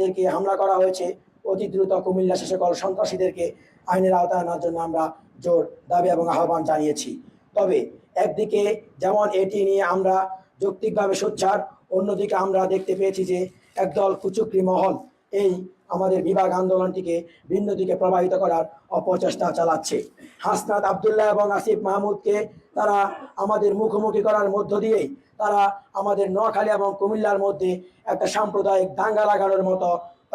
যাদেরকে হামলা করা হয়েছে। অতি দ্রুত কুমিল্লা সে সকল সন্ত্রাসীদেরকে আইনের আওতায় আনার জন্য আমরা জোর দাবি এবং আহ্বান জানিয়েছি। তবে একদিকে যেমন এটি নিয়ে আমরা যৌক্তিকভাবে সোচ্চার, অন্যদিকে আমরা দেখতে পেয়েছি যে একদল কুচুকরি মহল এই আমাদের বিভাগ আন্দোলনটিকে ভিন্ন দিকে প্রবাহিত করার অপচেষ্টা চালাচ্ছে। হাসনাত আবদুল্লাহ এবং আসিফ মাহমুদকে তারা আমাদের মুখোমুখি করার মধ্য দিয়েই তারা আমাদের নোয়াখালী এবং কুমিল্লার মধ্যে একটা সাম্প্রদায়িক দাঙ্গা লাগানোর মতো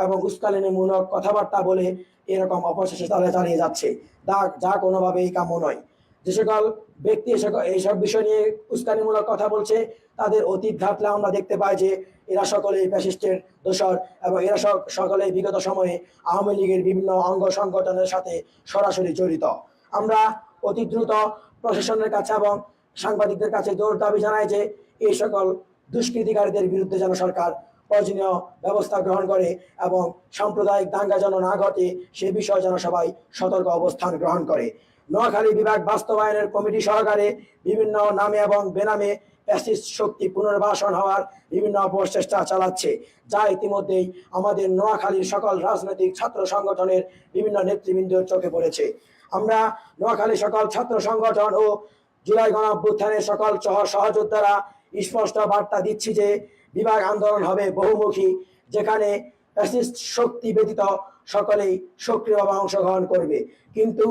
এবং উস্কানিমূলক কথাবার্তা বলে এরকম অপচেষ্টা তারা চালিয়ে যাচ্ছে। যা যা কোনোভাবেই কাম্য নয়। যে সকল ব্যক্তি এইসব বিষয় নিয়ে উস্কানিমূলক কথা বলছে, তাদের অতীত ঘাটলে আমরা দেখতে পাই যে এরা সকলেই ফ্যাসিস্টের দোষর এবং এরা সক- সকলেই বিগত সময়ে আওয়ামী লীগের বিভিন্ন অঙ্গ সংগঠনের সাথে সরাসরি জড়িত। আমরা অতি দ্রুত প্রশাসনের কাছে এবং সাংবাদিকদের কাছে জোর দাবি জানাই যে এই সকল দুষ্কৃতিকারীদের বিরুদ্ধে যেন সরকার প্রয়োজনীয় ব্যবস্থা গ্রহণ করে এবং সাম্প্রদায়িক দাঙ্গা যেন না ঘটে, সে বিষয়ে যেন সবাই সতর্ক অবস্থান গ্রহণ করে। নোয়াখালী বিভাগ বাস্তবায়নের কমিটি সহকারে বিভিন্ন নামে এবং বেনামে ফ্যাসিস্ট শক্তি পুনর্বাসন হওয়ার বিভিন্ন অপচেষ্টা চালাচ্ছে। যা ইতিমধ্যেই আমাদের নোয়াখালীর সকল রাজনৈতিক ছাত্র সংগঠনের বিভিন্ন নেতৃবৃন্দের চোখে পড়েছে। আমরা নোয়াখালী সকল ছাত্র সংগঠন ও জুলাই গণঅভ্যুত্থানের সকল সহ- সহযোদ্ধারা স্পষ্ট বার্তা দিচ্ছি যে বিভাগ আন্দোলন হবে বহুমুখী, যেখানে ফ্যাসিস্ট শক্তি ব্যতীত সকলেই সক্রিয়ভাবে অংশগ্রহণ করবে। কিন্তু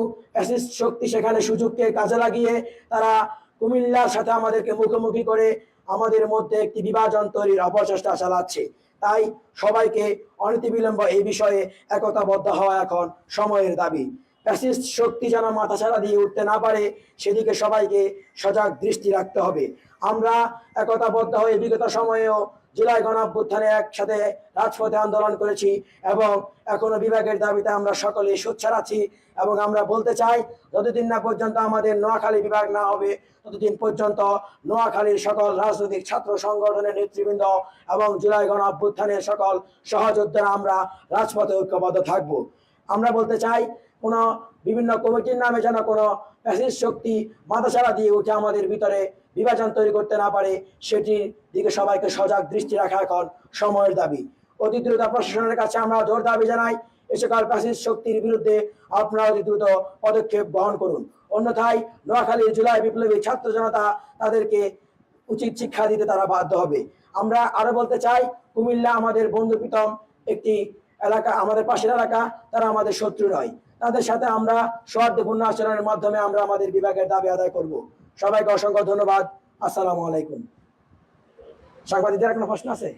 শক্তি সেখানে সুযোগকে কাজে লাগিয়ে তারা কুমিল্লার সাথে আমাদেরকে মুখোমুখি করে আমাদের মধ্যে একটি বিভাজন তৈরির অপচেষ্টা চালাচ্ছে। তাই সবাইকে অনতিবিলম্ব এই বিষয়ে একতাবদ্ধ হওয়া এখন সময়ের দাবি। ফ্যাসিস্ট শক্তি যেন মাথাছাড়া দিয়ে উঠতে না পারে, সেদিকে সবাইকে সজাগ দৃষ্টি রাখতে হবে। আমরা একতাবদ্ধ হয়ে বিগত সময়েও জুলাই গণঅভ্যুত্থানে একসাথে রাজপথে আন্দোলন করেছি এবং এখনও বিভাগের দাবিতে আমরা সকলে সোচ্চার আছি এবং আমরা বলতে চাই, যতদিন না পর্যন্ত আমাদের নোয়াখালী বিভাগ না হবে, ততদিন পর্যন্ত নোয়াখালীর সকল রাজনৈতিক ছাত্র সংগঠনের নেতৃবৃন্দ এবং জুলাই গণ অভ্যুত্থানের সকল সহযোদ্ধারা আমরা রাজপথে ঐক্যবদ্ধ থাকব। আমরা বলতে চাই কোনো বিভিন্ন কমিটির নামে যেন কোনো ফ্যাসিস্ট শক্তি মাথাছাড়া দিয়ে উঠে আমাদের ভিতরে বিভাজন তৈরি করতে না পারে, সেটির দিকে সবাইকে সজাগ দৃষ্টি রাখা এখন সময়ের দাবি। অতি দ্রুত প্রশাসনের কাছে আমরা জোর দাবি জানাই, এ সকল ফ্যাসিস্ট শক্তির বিরুদ্ধে আপনারা অতি দ্রুত পদক্ষেপ গ্রহণ করুন। অন্যথায় নোয়াখালীর জুলাই বিপ্লবী ছাত্র জনতা তাদেরকে উচিত শিক্ষা দিতে তারা বাধ্য হবে। আমরা আরও বলতে চাই, কুমিল্লা আমাদের বন্ধু প্রীতম একটি এলাকা, আমাদের পাশের এলাকা, তারা আমাদের শত্রু নয়। তাদের সাথে আমরা সৌহার্দ্যপূর্ণ আচরণের মাধ্যমে আমরা আমাদের বিভাগের দাবি আদায় করব। সবাইকে অসংখ্য ধন্যবাদ। আসসালামু আলাইকুম। সাংবাদিকদের কোনো প্রশ্ন আছে?